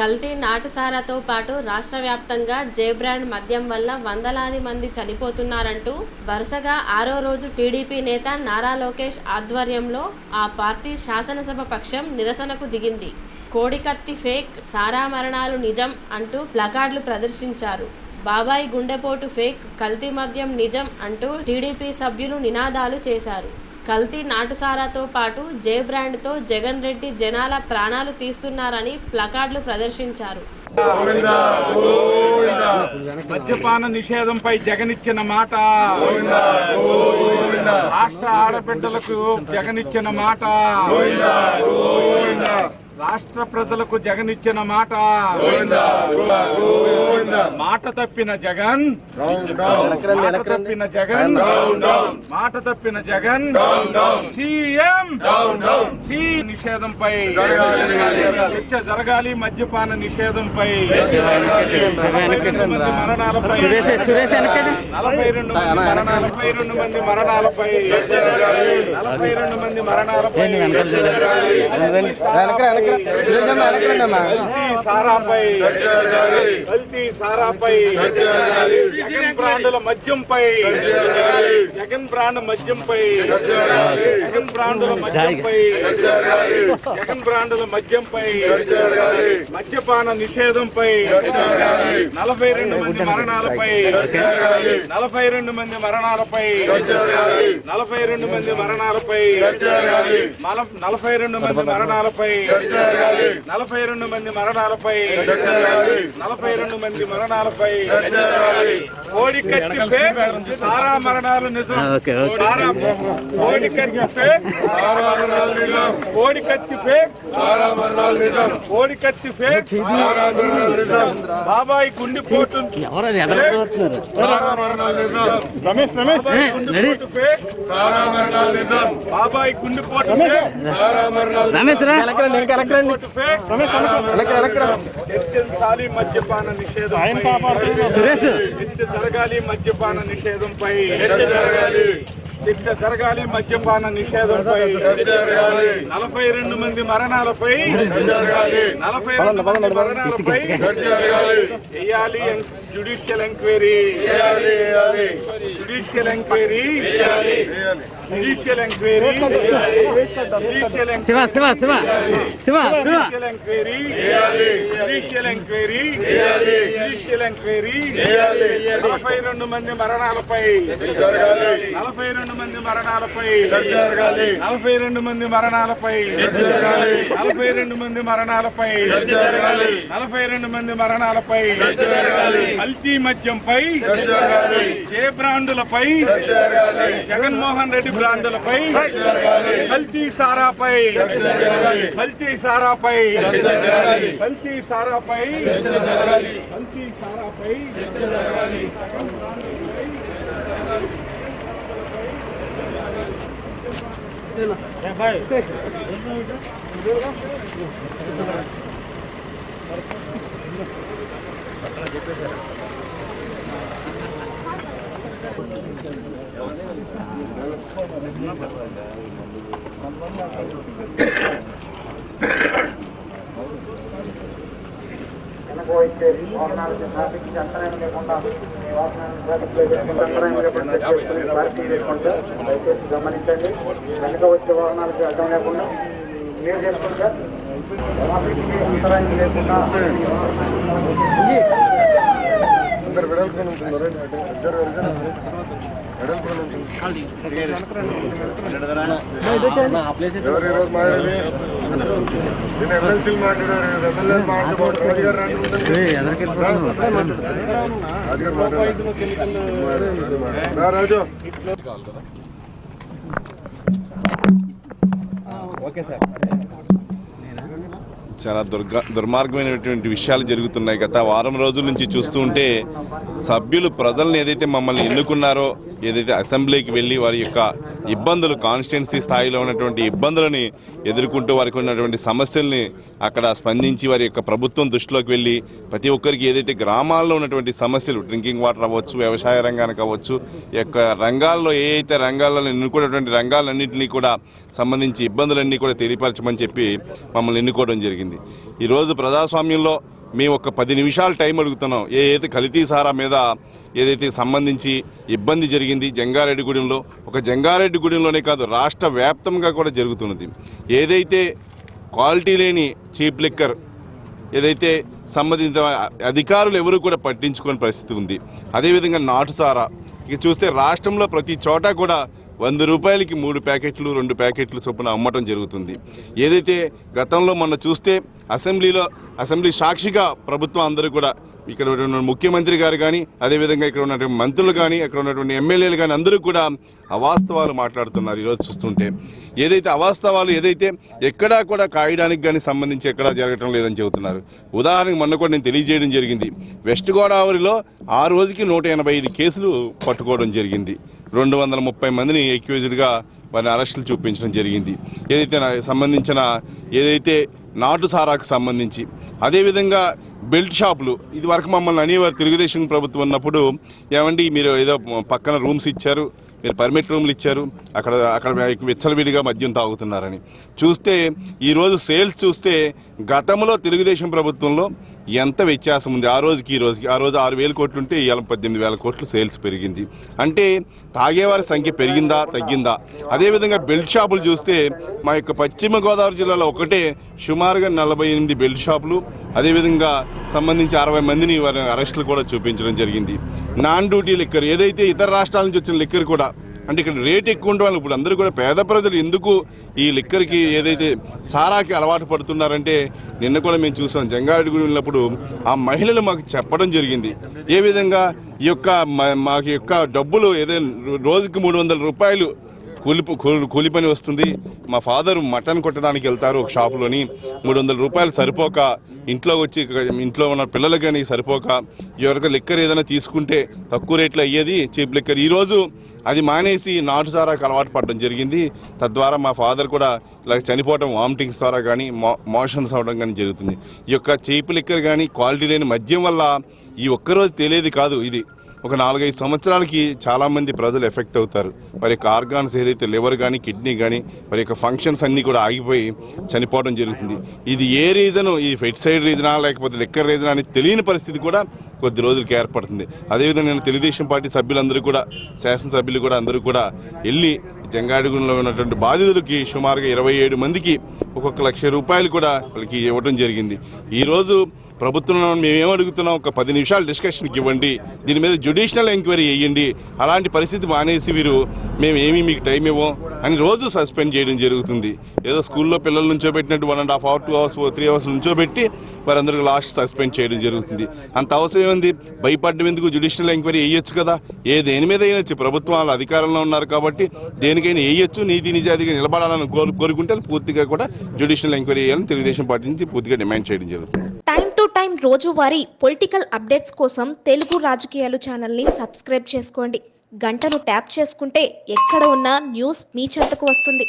కల్తీ నాటుసారాతో పాటు రాష్ట్ర వ్యాప్తంగా జే బ్రాండ్ మద్యం వల్ల వందలాది మంది చనిపోతున్నారంటూ వరుసగా ఆరో రోజు టీడీపీ నేత నారా లోకేష్ ఆధ్వర్యంలో ఆ పార్టీ శాసనసభ పక్షం నిరసనకు దిగింది. కోడికత్తి ఫేక్ సారా మరణాలు నిజం అంటూ ప్లకార్డులు ప్రదర్శించారు. బాబాయ్ గుండెపోటు ఫేక్ కల్తీ మద్యం నిజం అంటూ టీడీపీ సభ్యులు నినాదాలు చేశారు. కల్తీ నాటుసారాతో పాటు జే బ్రాండ్తో జగన్ రెడ్డి జనాల ప్రాణాలు తీస్తున్నారని ప్లకార్డులు ప్రదర్శించారు. మద్యపాన నిషేధంపై జగనిచ్చిన మాట. రాష్ట్ర ఆడబిడ్డలకు జగనిచ్చిన మాట. రాష్ట్ర ప్రజలకు జగనిచ్చిన మాట. మాట తప్పిన జగన్. మాట తప్పిన జగన్. మాట తప్పిన జగన్. సీఎం. సి నిషేధంపై. చర్చ జరగాలి మద్యపాన నిషేధంపై. మరణాలపై నలభై రెండు మంది మరణాలపై. నలభై రెండు మంది మరణాలపై. నలభై రెండు మంది మరణాలపై. సారాపై కల్తీ సారాపై జగన్ బ్రాండుల మద్యంపై జగన్ బ్రాండ్ మద్యంపై జగన్ బ్రాండుల మద్యంపై జగన్ బ్రాండుల మద్యంపై మద్యపాన నిషేధంపై నలభై రెండు మంది మరణాలపై నలభై రెండు మంది మరణాలపై నలభై రెండు మంది మరణాలపై నల- నలభై రెండు మంది మరణాలపై నలభై రెండు మంది మరణాలపై నలభై రెండు మంది మరణాలపై కోడి ఫేక్ సారా మరణాలు నిజం. కోడి కోడి కత్తి కోడి కత్తి బాబాయ్ గుండెపోటు రమేష్ రమేష్. బాబాయ్ గుండెపోటు రమేష్. మద్యపాన నిషేధం సురేష్. చర్చ జరగాలి మద్యపాన నిషేధంపై చర్చ జరగాలి మద్యపాన నిషేధంపై నలభై రెండు మంది మరణాలపై నలభై రెండు మంది మరణాలపై వేయాలి judicial enquiry judicial enquiry judicial enquiry judicial Shiva Shiva Shiva Shiva Shiva judicial enquiry judicial enquiry judicial enquiry నలభై రెండు మంది మరణాలపై. నలభై రెండు మంది మరణాలపై. నలభై రెండు మంది మరణాలపై. నలభై రెండు మంది మరణాలపై. నలభై రెండు మంది మరణాలపై. కల్తీ మద్యంపై ఏ బ్రాండులపై జగన్మోహన్ రెడ్డి బ్రాండులపై కల్తీ సారాపై కల్తీ సారాపై కల్తీ సారాపై కల్తీ సారాపై వెనకపోతే వాహనాలకు ట్రాఫిక్ అంతరాయం లేకుండా మీ వాహనాలను ట్రాఫిక్ అంతరాయం లేకుండా చెక్ దయచేసి గమనించండి. వెనక వచ్చే వాహనాలకు అడ్డం లేకుండా క్లియర్ అంతరాయం లేకుండా వెడల్పు ఉంటున్నారు ఇద్దరు వెడల్పు ఎవరు ఈరోజు నేను ఎమ్మెల్సీలు మాట్లాడారు ఎమ్మెల్యే మాట్లాడారు రాజుగారు రాజుగారు మాట్లాడారు రాజు చాలా దుర్గ దుర్మార్గమైనటువంటి విషయాలు జరుగుతున్నాయి గత వారం రోజుల నుంచి చూస్తూ ఉంటే సభ్యులు ప్రజల్ని ఏదైతే మమ్మల్ని ఎన్నుకున్నారో ఏదైతే అసెంబ్లీకి వెళ్ళి వారి యొక్క ఇబ్బందులు కాన్స్టిట్యున్సీ స్థాయిలో ఉన్నటువంటి ఇబ్బందులని ఎదుర్కొంటూ వారికి ఉన్నటువంటి సమస్యల్ని అక్కడ స్పందించి వారి యొక్క ప్రభుత్వం దృష్టిలోకి వెళ్ళి ప్రతి ఒక్కరికి ఏదైతే గ్రామాల్లో ఉన్నటువంటి సమస్యలు డ్రింకింగ్ వాటర్ అవ్వచ్చు వ్యవసాయ రంగానికి అవ్వచ్చు యొక్క రంగాల్లో ఏ అయితే రంగాల్లో ఎన్నుకున్నటువంటి రంగాలన్నింటినీ కూడా సంబంధించి ఇబ్బందులన్నీ కూడా తెలియపరచమని చెప్పి మమ్మల్ని ఎన్నుకోవడం జరిగింది. జరిగింది. ఈరోజు ప్రజాస్వామ్యంలో మేము ఒక పది నిమిషాలు టైం అడుగుతున్నాం. ఏ అయితే సారా మీద ఏదైతే సంబంధించి ఇబ్బంది జరిగింది జంగారెడ్డిగూడెంలో ఒక జంగారెడ్డిగూడెంలోనే కాదు రాష్ట్ర వ్యాప్తంగా కూడా జరుగుతున్నది. ఏదైతే క్వాలిటీ లేని చీప్ లిక్కర్ ఏదైతే సంబంధిత అధికారులు ఎవరు కూడా పట్టించుకోని పరిస్థితి ఉంది. అదేవిధంగా నాటుసారా ఇక చూస్తే రాష్ట్రంలో ప్రతి చోట కూడా వంద రూపాయలకి మూడు ప్యాకెట్లు రెండు ప్యాకెట్లు చొప్పున అమ్మటం జరుగుతుంది. ఏదైతే గతంలో మొన్న చూస్తే అసెంబ్లీలో అసెంబ్లీ సాక్షిగా ప్రభుత్వం అందరూ కూడా ఇక్కడ ఉన్న ముఖ్యమంత్రి గారు కానీ అదేవిధంగా ఇక్కడ ఉన్నటువంటి మంత్రులు కానీ ఇక్కడ ఉన్నటువంటి ఎమ్మెల్యేలు కానీ అందరూ కూడా అవాస్తవాలు మాట్లాడుతున్నారు ఈరోజు చూస్తుంటే. ఏదైతే అవాస్తవాలు ఏదైతే ఎక్కడా కూడా కాయడానికి కానీ సంబంధించి ఎక్కడా జరగటం లేదని చెబుతున్నారు. ఉదాహరణకు మొన్న కూడా నేను తెలియజేయడం జరిగింది. వెస్ట్ గోదావరిలో ఆ రోజుకి నూట ఎనభై ఐదు కేసులు పట్టుకోవడం జరిగింది. రెండు వందల ముప్పై మందిని ఎక్యూజ్డ్గా వారిని అరెస్టులు చూపించడం జరిగింది. ఏదైతే సంబంధించిన ఏదైతే నాటు సారాకు సంబంధించి అదేవిధంగా బెల్ట్ షాపులు ఇది వరకు మమ్మల్ని అనేవారు తెలుగుదేశం ప్రభుత్వం ఉన్నప్పుడు ఏమండి మీరు ఏదో పక్కన రూమ్స్ ఇచ్చారు మీరు పర్మిట్ రూమ్లు ఇచ్చారు అక్కడ అక్కడ విచ్చలవిడిగా మద్యం తాగుతున్నారని. చూస్తే ఈరోజు సేల్స్ చూస్తే గతంలో తెలుగుదేశం ప్రభుత్వంలో ఎంత వ్యత్యాసం ఉంది? ఆ రోజుకి ఈ రోజుకి. ఆ రోజు ఆరు వేల కోట్లు ఉంటే ఇవాళ పద్దెనిమిది వేల కోట్లు సేల్స్ పెరిగింది. అంటే తాగేవారి సంఖ్య పెరిగిందా తగ్గిందా? అదేవిధంగా బెల్ట్ షాపులు చూస్తే మా యొక్క పశ్చిమ గోదావరి జిల్లాలో ఒకటే సుమారుగా నలభై ఎనిమిది బెల్ట్ షాపులు. అదేవిధంగా సంబంధించి అరవై మందిని వారి అరెస్టులు కూడా చూపించడం జరిగింది. Non duty liquor. ఏదైతే ఇతర రాష్ట్రాల నుంచి వచ్చిన లిక్కర్ కూడా అంటే ఇక్కడ రేట్ ఎక్కువ ఉండడం వల్ల ఇప్పుడు అందరూ కూడా పేద ప్రజలు ఎందుకు ఈ లిక్కర్కి ఏదైతే సారాకి అలవాటు పడుతున్నారంటే నిన్న కూడా మేము చూసాం. జంగారెడ్డి గుడి వెళ్ళినప్పుడు ఆ మహిళలు మాకు చెప్పడం జరిగింది. ఏ విధంగా ఈ యొక్క మా- మాకు యొక్క డబ్బులు ఏదైనా రోజుకి మూడు వందల రూపాయలు కూలి కూలి పని వస్తుంది. మా ఫాదర్ మటన్ కొట్టడానికి వెళ్తారు ఒక షాపులోని. మూడు వందల రూపాయలు సరిపోక ఇంట్లో వచ్చి ఇంట్లో ఉన్న పిల్లలకు కానీ సరిపోక ఎవరికి లిక్కర్ ఏదైనా తీసుకుంటే తక్కువ రేట్లో అయ్యేది చీప్ లిక్కర్. ఈరోజు అది మానేసి నాటు సారాకు అలవాటు పడడం జరిగింది. తద్వారా మా ఫాదర్ కూడా ఇలా చనిపోవడం వామిటింగ్స్ ద్వారా కానీ మో మోషన్స్ అవడం కానీ జరుగుతుంది. ఈ యొక్క చీప్ లిక్కర్ కానీ క్వాలిటీ లేని మద్యం వల్ల ఈ ఒక్కరోజు తెలియదు కాదు ఇది. ఒక నాలుగైదు సంవత్సరాలకి చాలామంది ప్రజలు ఎఫెక్ట్ అవుతారు. వారి యొక్క ఆర్గాన్స్ ఏదైతే లివర్ కానీ కిడ్నీ కానీ వారి యొక్క ఫంక్షన్స్ అన్నీ కూడా ఆగిపోయి చనిపోవడం జరుగుతుంది. ఇది ఏ రీజను ఈ ఫెట్ సైడ్ రీజనా లేకపోతే లిక్కర్ రీజనా అని తెలియని పరిస్థితి కూడా కొద్ది రోజులకి ఏర్పడుతుంది. అదేవిధంగా నేను తెలుగుదేశం పార్టీ సభ్యులందరూ కూడా శాసనసభ్యులు కూడా అందరూ కూడా వెళ్ళి జంగాడిగూడలో ఉన్నటువంటి బాధితులకి సుమారుగా ఇరవై ఏడు మందికి ఒక్కొక్క లక్ష రూపాయలు కూడా వాళ్ళకి ఇవ్వడం జరిగింది. ఈరోజు ప్రభుత్వంలో మేమేం అడుగుతున్నాం? ఒక పది నిమిషాలు డిస్కషన్కి ఇవ్వండి. దీని మీద జ్యుడిషియల్ ఎంక్వైరీ వేయండి అలాంటి పరిస్థితి మానేసి వీరు మేమేమి మీకు టైం ఇవ్వం. అని రోజు సస్పెండ్ చేయడం జరుగుతుంది. ఏదో స్కూల్లో పిల్లల నుంచో పెట్టినట్టు one and half hour two hours three hours నుంచో పెట్టి వారందరికీ లాస్ట్ సస్పెండ్ చేయడం జరుగుతుంది. అంత అవసరం ఏంది భయపడడం ఎందుకు? జ్యుడిషియల్ ఎంక్వైరీ వేయొచ్చు కదా. ఏ దేని మీద వేయచ్చు ప్రభుత్వం అధికారంలో ఉన్నారు కాబట్టి దేనికైనా వేయొచ్చు. నీతి నిజాయితీగా నిలబడాలని కోరు కోరుకుంటే పూర్తిగా కూడా జ్యుడిషియల్ ఎంక్వైరీ చేయాలని తెలుగుదేశం పార్టీ నుంచి పూర్తిగా డిమాండ్ చేయడం జరుగుతుంది. టైం టు టైం రోజువారీ పొలిటికల్ అప్డేట్స్ కోసం తెలుగు రాజకీయాలు ఛానల్ని సబ్స్క్రైబ్ చేసుకోండి. గంటను ట్యాప్ చేసుకుంటే ఎక్కడ ఉన్నా న్యూస్ మీ చెంతకు వస్తుంది.